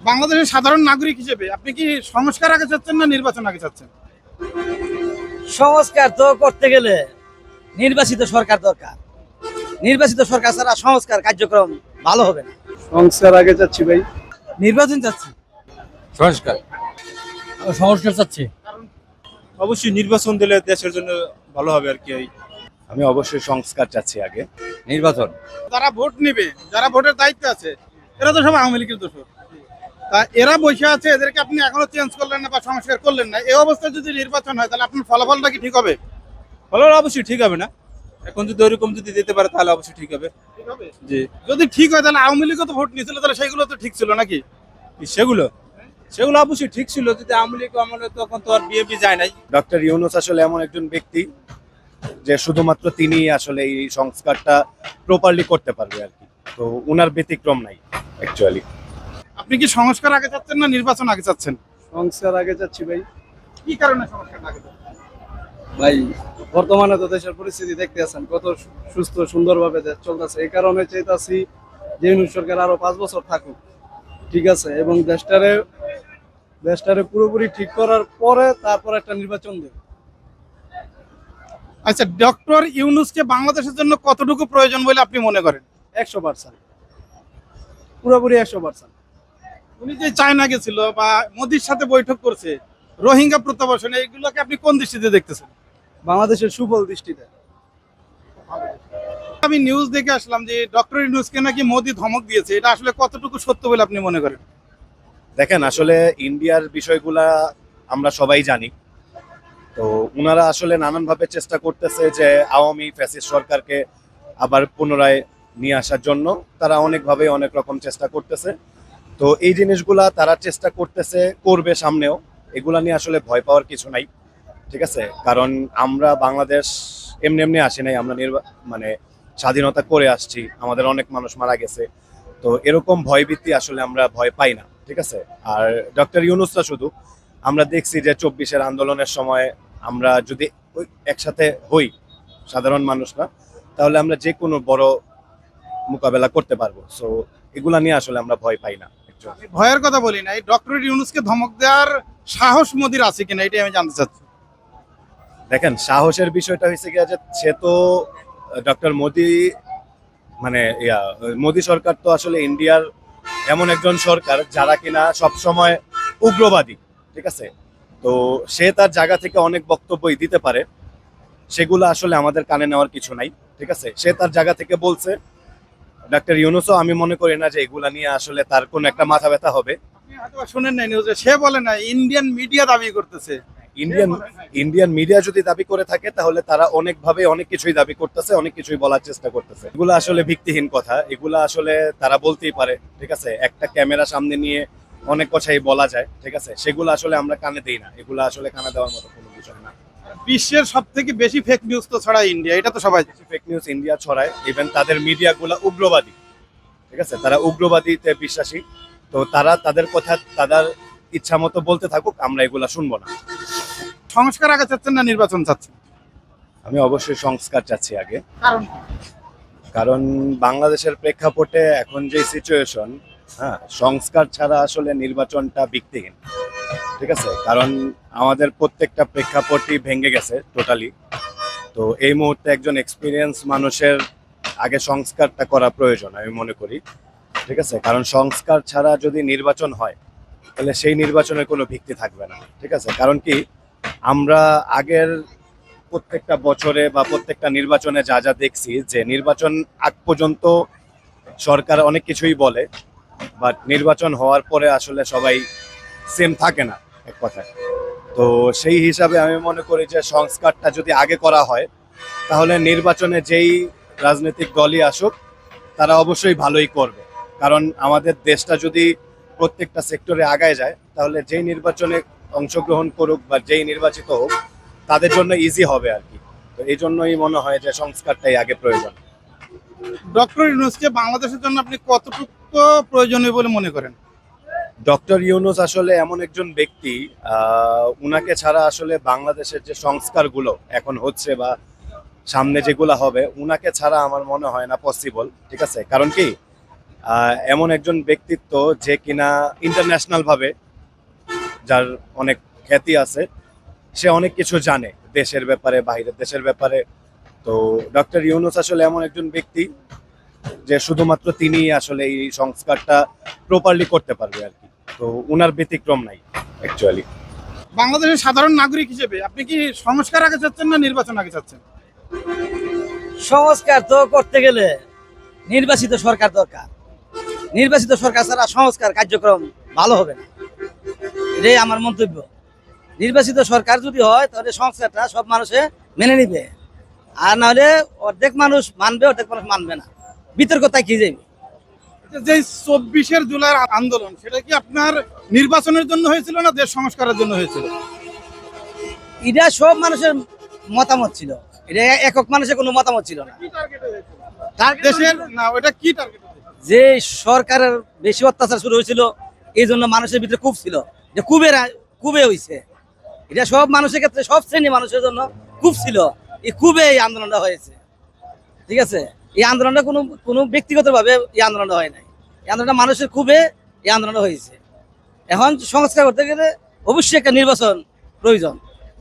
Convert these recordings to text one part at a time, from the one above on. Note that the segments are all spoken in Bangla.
বাংলাদেশের সাধারণ নাগরিক হিসেবে আপনি কি সংস্কার আগে চাচ্ছেন না নির্বাচন আগে চাচ্ছেন? সংস্কার তো করতে গেলে নির্বাচিত সরকার দরকার। নির্বাচিত সরকার ছাড়া সংস্কার কার্যক্রম ভালো হবে না। সংস্কার আগে চাচ্ছি ভাই। নির্বাচন চাচ্ছি। সংস্কার? সংস্কার চাচ্ছি। অবশ্যই নির্বাচন দিলে দেশের জন্য ভালো হবে আর কি আমি অবশ্যই সংস্কার চাচ্ছি আগে। নির্বাচন? যারা ভোট নেবে যারা ভোটের দায়িত্ব আছে এরা তো সব আওয়ামী লীগের দোষর। তা এরা বসে আছে এদেরকে আপনি এখনও চেঞ্জ করলেন না বা সংস্কার করলেন না এই অবস্থায় যদি নির্বাচন হয় তাহলে আপনার ফলাফলটা কি ঠিক হবে? ফলাফল অবশ্যই ঠিক হবে না। এখন যদি ওইরকম যদি দিতে পারে তাহলে অবশ্যই ঠিক হবে। ঠিক হবে? জি। যদি ঠিক হয় তাহলে আওয়ামী লীগও তো ভোট নিয়েছিল তাহলে সেগুলো তো ঠিক ছিল নাকি? সেগুলো? সেগুলো অবশ্যই ঠিক ছিল যদি আওয়ামী লীগ আমলে তখন তো আর বিএপি যায় নাই। ডক্টর ইউনুস আসলে এমন একজন ব্যক্তি যে শুধুমাত্র তিনি আসলে এই সংস্কারটা প্রপারলি করতে পারবে আর কি। তো উনার ব্যতিক্রম নাই অ্যাকচুয়ালি আপনি কি সংস্কার আগে চাচ্ছেন না নির্বাচন আগে চাচ্ছেন? সংস্কার আগে যাচ্ছি ভাই। কি কারণে সংস্কার আগে ভাই বর্তমানে তো দেশের পরিস্থিতি দেখতে আছেন কত সুস্থ সুন্দরভাবে দেশ চলতেছে। এই কারণে চাইতাছি যে সরকার আরও পাঁচ বছর থাকুক ঠিক আছে? এবং দেশটারে দেশটারে পুরোপুরি ঠিক করার পরে তারপর একটা নির্বাচন দেবে। আচ্ছা ডক্টর ইউনুসকে বাংলাদেশের জন্য কতটুকু প্রয়োজন বলে আপনি মনে করেন? একশো পার্সেন্ট। পুরোপুরি একশো পার্সেন্ট। উনি যে চায়না গেছিল বা মোদির সাথে বৈঠক করছে রোহিঙ্গা প্রত্যাবাসন এইগুলোকে আপনি কোন দৃষ্টিতে দেখতেছেন? বাংলাদেশের সুফল দৃষ্টিতে। আমি নিউজ দেখে আসলাম যে ডক্টর ইউনুসকে নাকি মোদি ধমক দিয়েছে এটা আসলে কতটুকু সত্য বলে আপনি মনে করেন? দেখেন আসলে ইন্ডিয়ার বিষয়গুলা আমরা সবাই জানি। তো উনারা আসলে নানানভাবে চেষ্টা করতেছে যে আওয়ামী ফ্যাসিস্ট সরকারকে আবার পুনরায় নিয়ে আসার জন্য। তারা অনেকভাবে অনেক রকম চেষ্টা করতেছে। তো এই জিনিসগুলা তারা চেষ্টা করতেছে, করবে সামনেও। এগুলা নিয়ে আসলে ভয় পাওয়ার কিছু নাই, ঠিক আছে? কারণ আমরা বাংলাদেশ এমনি এমনি আসি নাই, আমরা নির্বা মানে স্বাধীনতা করে আসছি, আমাদের অনেক মানুষ মারা গেছে। তো এরকম ভয়ভীতি আসলে আমরা ভয় পাই না, ঠিক আছে? আর ডক্টর ইউনুসরা শুধু, আমরা দেখছি যে চব্বিশের আন্দোলনের সময় আমরা যদি একসাথে হই, সাধারণ মানুষরা, তাহলে আমরা যে কোনো বড় মোকাবেলা করতে পারব। সো এগুলা নিয়ে আসলে আমরা ভয় পাই না। ভয়ের কথা বলি ইউনুসকে ধমক দেওয়ার সাহস মোদির আছে কিনা, এটাই আমি জানতে চাচ্ছি। দেখেন, সাহসের বিষয়টা হয়েছে যে সে তো ডক্টর মোদি মানে ইয়া, মোদি সরকার তো আসলে ইন্ডিয়ার এমন একজন সরকার যারা কিনা সবসময় উগ্রবাদী, ঠিক আছে? তো সে তার জায়গা থেকে অনেক বক্তব্যই দিতে পারে। সেগুলো আসলে আমাদের কানে নেওয়ার কিছু নাই, ঠিক আছে? সে তার জায়গা থেকে বলছে ডাক্তার ইউনুসও আমি মনে করি না যে এগুলা নিয়ে আসলে তার কোনো একটা মাথা ব্যথা হবে। শুনেন নাই নিউজে সে বলে না ইন্ডিয়ান মিডিয়া দাবি করতেছে। ইন্ডিয়ান ইন্ডিয়ান মিডিয়া যদি দাবি করে থাকে তাহলে তারা অনেকভাবে অনেক কিছুই দাবি করতেছে অনেক কিছুই বলার চেষ্টা করতেছে। এগুলো আসলে ভিত্তিহীন কথা। এগুলো আসলে তারা বলতেই পারে ঠিক আছে? একটা ক্যামেরা সামনে নিয়ে অনেক কথাই বলা যায় ঠিক আছে? সেগুলো আসলে আমরা কানে দিই না। এগুলো আসলে কানে দেওয়ার মতো বিশ্বের সব থেকে বেশি ফেক নিউজ তো ছড়ায় ইন্ডিয়া এটা তো সবাই। ফেক নিউজ ইন্ডিয়া ছড়ায় ইভেন তাদের মিডিয়াগুলো উগ্রবাদী। ঠিক আছে? তারা উগ্রবাদীতে বিশ্বাসী। তো তারা তাদের কথা তাদের ইচ্ছা মতো বলতে থাকুক আমরা এগুলা শুনব না। সংস্কার আগে চাচ্ছেন না নির্বাচন চাচ্ছেন? আমি অবশ্যই সংস্কার চাচ্ছি আগে। কারণ? কারণ বাংলাদেশের প্রেক্ষাপটে এখন যে সিচুয়েশন হ্যাঁ সংস্কার ছাড়া আসলে নির্বাচনটা ভিত্তিহীন ঠিক আছে? কারণ আমাদের প্রত্যেকটা প্রেক্ষাপটই ভেঙে গেছে টোটালি তো এই মুহূর্তে একজন এক্সপিরিয়েন্স মানুষের আগে সংস্কারটা করা প্রয়োজন, আমি মনে করি। ঠিক আছে? কারণ সংস্কার ছাড়া যদি নির্বাচন হয়, তাহলে সেই নির্বাচনের কোনো ভিত্তি থাকবে না। ঠিক আছে? কারণ কি? আমরা আগের প্রত্যেকটা বছরে বা প্রত্যেকটা নির্বাচনে যা যা দেখছি, যে নির্বাচন আগ পর্যন্ত সরকার অনেক কিছুই বলে বাট নির্বাচন হওয়ার পরে আসলে সবাই সেম থাকে না, এক কথায়। তো সেই হিসাবে আমি মনে করি যে সংস্কারটা যদি আগে করা হয়, তাহলে নির্বাচনে যেই রাজনৈতিক দলই আসুক, তারা অবশ্যই ভালোই করবে। কারণ আমাদের দেশটা যদি প্রত্যেকটা সেক্টরে আগায় যায়, তাহলে যেই নির্বাচনে অংশগ্রহণ করুক বা যেই নির্বাচিত হোক, তাদের জন্য ইজি হবে আর কি। তো এই জন্যই মনে হয় যে সংস্কারটাই আগে প্রয়োজন। ডক্টর ইউনুসকে বাংলাদেশের জন্য আপনি কতটুকু প্রয়োজনীয় বলে মনে করেন? ডক্টর ইউনুস আসলে এমন একজন ব্যক্তি উনাকে ছাড়া আসলে বাংলাদেশের যে সংস্কারগুলো এখন হচ্ছে বা সামনে যেগুলো হবে, উনাকে ছাড়া আমার মনে হয় না পসিবল ঠিক আছে? কারণ কি এমন একজন ব্যক্তিত্ব যে কিনা ইন্টারন্যাশনাল ভাবে, যার অনেক খ্যাতি আছে, সে অনেক কিছু জানে দেশের ব্যাপারে, বাইরের দেশের ব্যাপারে। তো ডক্টর ইউনুস আসলে এমন একজন ব্যক্তি যে শুধুমাত্র তিনি আসলে এই সংস্কারটা প্রপারলি করতে পারবে আর কি। তো উনার ব্যতিক্রম নাই অ্যাকচুয়ালি বাংলাদেশের সাধারণ নাগরিক হিসেবে আপনি কি সংস্কার আগে চাচ্ছেন না নির্বাচন আগে চাচ্ছেন? সংস্কার তো করতে গেলে নির্বাচিত সরকার দরকার। নির্বাচিত সরকার ছাড়া সংস্কার কার্যক্রম ভালো হবে না। এটাই আমার মন্তব্য। নির্বাচিত সরকার যদি হয় তাহলে সংস্কারটা সব মানুষে মেনে নিবে। আর নাহলে অর্ধেক মানুষ মানবে অর্ধেক মানুষ মানবে না। বিতর্ক তাই কি যাবে যে চব্বিশের জুলাই আন্দোলন সেটা কি আপনার নির্বাচনের জন্য হয়েছিল না দেশ সংস্কারের জন্য হয়েছিল? এটা সব মানুষের মতামত ছিল। এটা একক মানুষের কোনো মতামত ছিল না। দেশের না ওটা কি টার্গেট যে সরকারের বেশি অত্যাচার শুরু হয়েছিল এই জন্য মানুষের ভিতরে খুব ছিল যে কুবের কুবে হয়েছে এটা সব মানুষের ক্ষেত্রে সব শ্রেণি মানুষের জন্য খুব ছিল। এই কুবে এই আন্দোলনটা হয়েছে। ঠিক আছে? এই আন্দোলনটা কোনো কোনো ব্যক্তিগতভাবে এই আন্দোলনটা হয় নাই। এই আন্দোলনটা মানুষের খুবই এই আন্দোলনটা হয়েছে। এখন সংস্কার করতে গেলে অবশ্যই একটা নির্বাচন প্রয়োজন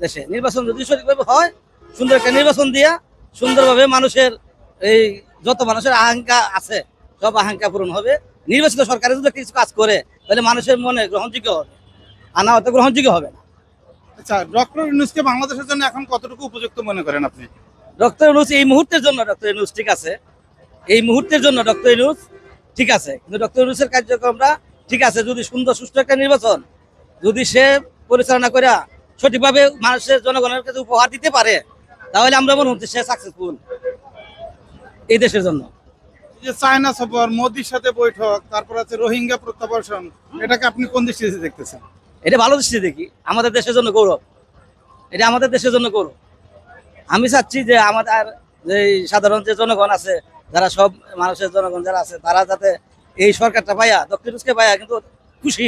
দেশে। নির্বাচন যদি সঠিকভাবে হয়, সুন্দর একটা নির্বাচন দিয়া সুন্দরভাবে মানুষের এই যত মানুষের আকাঙ্ক্ষা আছে, সব আকাঙ্ক্ষা পূরণ হবে। নির্বাচিত সরকারে যদি কিছু কাজ করে, তাহলে মানুষের মনে গ্রহণযোগ্য হবে। আর না হয়তো গ্রহণযোগ্য হবে না। আচ্ছা ডক্টর ইউনুসকে বাংলাদেশের জন্য এখন কতটুকু উপযুক্ত মনে করেন আপনি? ডক্টর ইউনুস এই মুহূর্তের জন্য ডক্টর ইউনুস ঠিক আছে। এই মুহূর্তের জন্য ডক্টর ইউনুস ঠিক আছে। কিন্তু ডক্টর ইউনুসের কার্যক্রমটা ঠিক আছে। যদি সুন্দর সুষ্ঠু একটা নির্বাচন যদি সে পরিচালনা করে সঠিকভাবে মানুষের জনগণের কাছে উপহার দিতে পারে তাহলে আমরা মনে হচ্ছে সে সাকসেসফুল এই দেশের জন্য। যে চায়না সফর মোদির সাথে বৈঠক তারপর আছে রোহিঙ্গা প্রত্যাবর্ষণ এটাকে আপনি কোন দৃষ্টিতে দেখতেছেন? এটা ভালো দৃষ্টি দেখি। আমাদের দেশের জন্য গৌরব। এটা আমাদের দেশের জন্য গৌরব। আমি চাচ্ছি যে আমাদের যে সাধারণ যে জনগণ আছে যারা সব মানুষের জনগণ যারা আছে তারা যাতে এই সরকারটা পাইয়া দক্ষিণ রুশকে পাইয়া কিন্তু খুশি।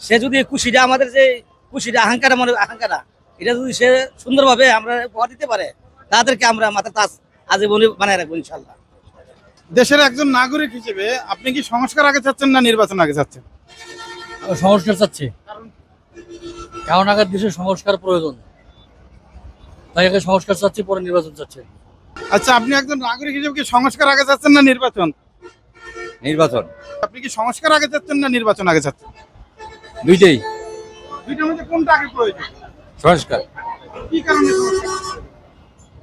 সে যদি খুশিটা আমাদের যে খুশিটা আহাঙ্কারটা মনে আহাঙ্কারটা এটা যদি সে সুন্দরভাবে আমরা উপহার দিতে পারে তাদেরকে আমরা মাথা তাজ আজীবনে বানায় রাখব ইনশাল্লাহ দেশের একজন নাগরিক হিসেবে আপনি কি সংস্কার আগে চাচ্ছেন না নির্বাচন আগে চাচ্ছেন? সংস্কার চাচ্ছি। কারণ আগে দেশের সংস্কার প্রয়োজন। তাই আগে সংস্কার চাচ্ছি পরে নির্বাচন চাচ্ছি। আচ্ছা আপনি একজন নাগরিক হিসেবে কি সংস্কার আগে চাচ্ছেন না নির্বাচন? নির্বাচন। আপনি কি সংস্কার আগে চাচ্ছেন না নির্বাচন আগে চাচ্ছেন? দুইটাই। দুইটার মধ্যে কোনটা আগে প্রয়োজন? সংস্কার। কি কারণে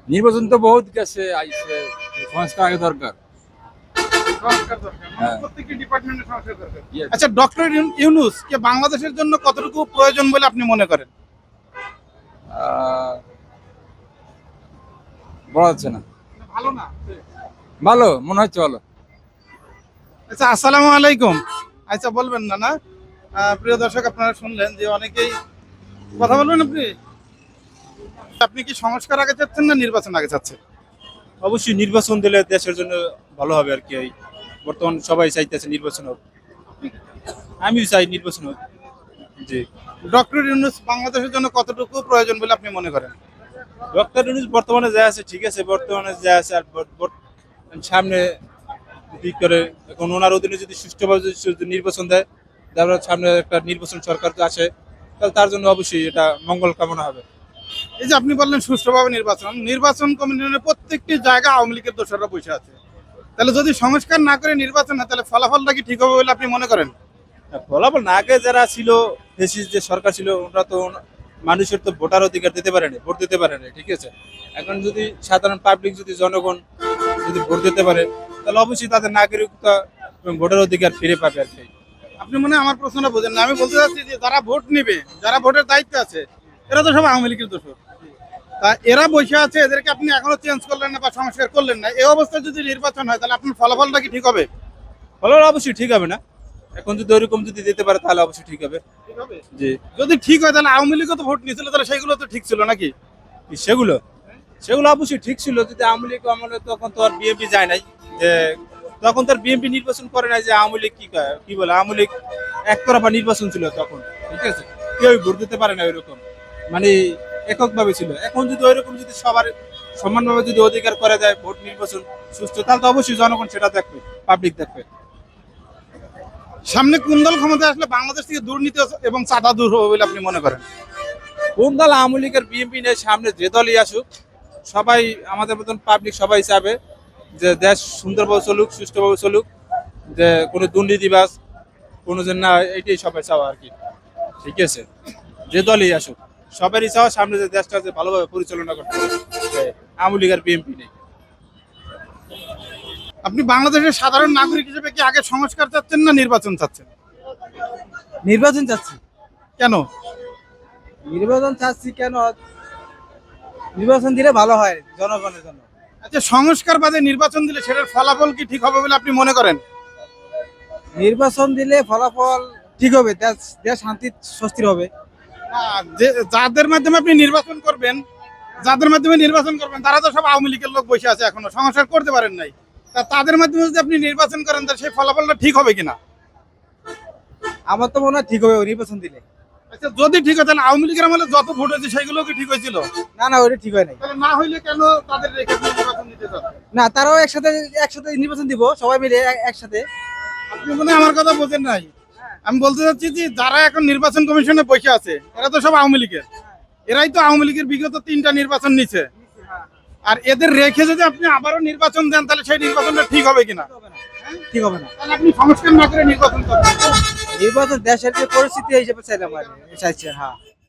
নির্বাচন তো বহুত গেছে আইছে। সংস্কার আগে দরকার। সংস্কার দরকার। মানে হ্যাঁ। প্রত্যেকটি ডিপার্টমেন্টে সংস্কার দরকার। আচ্ছা ডক্টর ইউনুস কে বাংলাদেশের জন্য কতটুকু প্রয়োজন বলে আপনি মনে করেন? আহ, বলা যাচ্ছে না। ভালো না? ভালো মনে হচ্ছে ভালো। আচ্ছা আসসালামু আলাইকুম। আচ্ছা বলবেন না না? প্রিয় দর্শক আপনারা শুনলেন যে অনেকেই কথা বলবেন আপনি? আপনি কি সংস্কার আগে চাচ্ছেন না নির্বাচন আগে চাচ্ছেন? অবশ্যই নির্বাচন দিলে দেশের জন্য ভালো হবে আর কি। এই বর্তমান সবাই চাইতেছে নির্বাচন হোক। আমিও চাই নির্বাচন হোক। জি। ডক্টর ইউনুস বাংলাদেশের জন্য কতটুকু প্রয়োজন বলে আপনি মনে করেন? ডক্টর ইউনুস বর্তমানে যা আছে ঠিক আছে বর্তমানে যা আছে আর সামনে দিক করে এখন ওনার অধীনে যদি সুষ্ঠুভাবে যদি নির্বাচন দেয় তারপরে সামনে একটা নির্বাচন সরকার তো আসে তাহলে তার জন্য অবশ্যই এটা মঙ্গল কামনা হবে। এই যে আপনি বললেন সুষ্ঠুভাবে নির্বাচন নির্বাচন কমিশনের প্রত্যেকটি জায়গা আওয়ামী লীগের দোষরা বসে আছে। তাহলে যদি সংস্কার না করে নির্বাচন হয় তাহলে ফলাফলটা কি ঠিক হবে বলে আপনি মনে করেন? ফলাফল না আগে যারা ছিল ফেসিস যে সরকার ছিল ওরা তো মানুষের তো ভোটার অধিকার দিতে পারেনি, ভোট দিতে পারেনি, ঠিক আছে? এখন যদি সাধারণ পাবলিক যদি জনগণ যদি ভোট দিতে পারে, তাহলে অবশ্যই তাদের নাগরিকতা এবং ভোটার অধিকার ফিরে পাবে আর কি। আপনি মনে আমার প্রশ্নটা বোঝেন না, আমি বলতে চাচ্ছি যে যারা ভোট নেবে, যারা ভোটের দায়িত্ব আছে, এরা তো সব আওয়ামী লীগের দোষ তা এরা বসে আছে, এদেরকে আপনি এখনও চেঞ্জ করলেন না বা সংস্কার করলেন না, এই অবস্থায় যদি নির্বাচন হয়, তাহলে আপনার ফলাফলটা কি ঠিক হবে? ফলাফল অবশ্যই ঠিক হবে না। এখন যদি ওইরকম যদি দিতে পারে, তাহলে অবশ্যই ঠিক হবে। জি। যদি ঠিক হয় তাহলে আওয়ামী লীগও তো ভোট নিয়েছিল তাহলে সেগুলো তো ঠিক ছিল নাকি? সেগুলো। সেগুলো অবশ্যই ঠিক ছিল যদি আওয়ামী লীগ আমলে তখন তো আর বিএনপি যায় নাই। যে তখন তো আর বিএনপি নির্বাচন করে নাই যে আওয়ামী লীগ কি কি বলে আওয়ামী লীগ একতরফা নির্বাচন ছিল তখন ঠিক আছে? কেউ ভোট দিতে পারে না ওইরকম। মানে এককভাবে ছিল। এখন যদি ওইরকম যদি সবার সমানভাবে যদি অধিকার করে দেয় ভোট নির্বাচন সুস্থ তাহলে তো অবশ্যই জনগণ সেটা দেখবে পাবলিক দেখবে। সামনে কোন দল ক্ষমতায় আসলে বাংলাদেশ থেকে দুর্নীতি এবং চাঁদা দূর হবে বলে আপনি মনে করেন? কোন দল আওয়ামী লীগের বিএনপি নেই সামনে যে দলই আসুক, সবাই আমাদের মতন পাবলিক সবাই চাবে যে দেশ সুন্দরভাবে চলুক, সুষ্ঠুভাবে চলুক, যে কোনো দুর্নীতিবাজ, কোনো যেন না, এটাই সবাই চাওয়া আর কি। ঠিক আছে? যে দলই আসুক, সবারই চাওয়া সামনে যে দেশটা যে ভালোভাবে পরিচালনা করতে হবে। যে আওয়ামী লীগ আর বিএনপি নেই আপনি বাংলাদেশের সাধারণ নাগরিক হিসেবে কি আগে সংস্কার চাচ্ছেন না নির্বাচন চাচ্ছেন? নির্বাচন চাচ্ছি। কেন? নির্বাচন চাচ্ছি কেন? নির্বাচন দিলে ভালো হয় জনগণের জন্য। আচ্ছা সংস্কার বাদে নির্বাচন দিলে সেটার ফলাফল কি ঠিক হবে বলে আপনি মনে করেন? নির্বাচন দিলে ফলাফল ঠিক হবে দেশ শান্তি স্বস্তির হবে। যাদের মাধ্যমে আপনি নির্বাচন করবেন যাদের মাধ্যমে নির্বাচন করবেন তারা তো সব আওয়ামী লীগের লোক বসে আছে এখনও সংস্কার করতে পারেন নাই। তা তাদের মাধ্যমে যদি আপনি নির্বাচন করেন তাহলে সেই ফলাফলটা ঠিক হবে কিনা? আমার তো মনে হয় ঠিক হবে নির্বাচন দিলে। আচ্ছা যদি ঠিক হয় তাহলে আওয়ামী লীগের আমলে যত ভোট হয়েছে সেগুলো কি ঠিক হয়েছিল? না না ওটা ঠিক হয় নাই। তাহলে না হইলে কেন তাদের রেখে নির্বাচন দিতে না তারাও একসাথে একসাথে নির্বাচন দিব সবাই মিলে একসাথে। আপনি মনে আমার কথা বোঝেন নাই। আমি বলতে চাচ্ছি যে যারা এখন নির্বাচন কমিশনে বসে আছে এরা তো সব আওয়ামী লীগের। এরাই তো আওয়ামী লীগের বিগত তিনটা নির্বাচন নিচ্ছে আর এদের রেখে যদি আপনি আবারও নির্বাচন দেন তাহলে সেই নির্বাচনটা ঠিক হবে কিনা? ঠিক হবে না। তাহলে আপনি সংস্কার না করে নির্বাচন করবেন। নির্বাচন দেশের যে পরিস্থিতি হিসেবে চাইলাম আর কি, হ্যাঁ।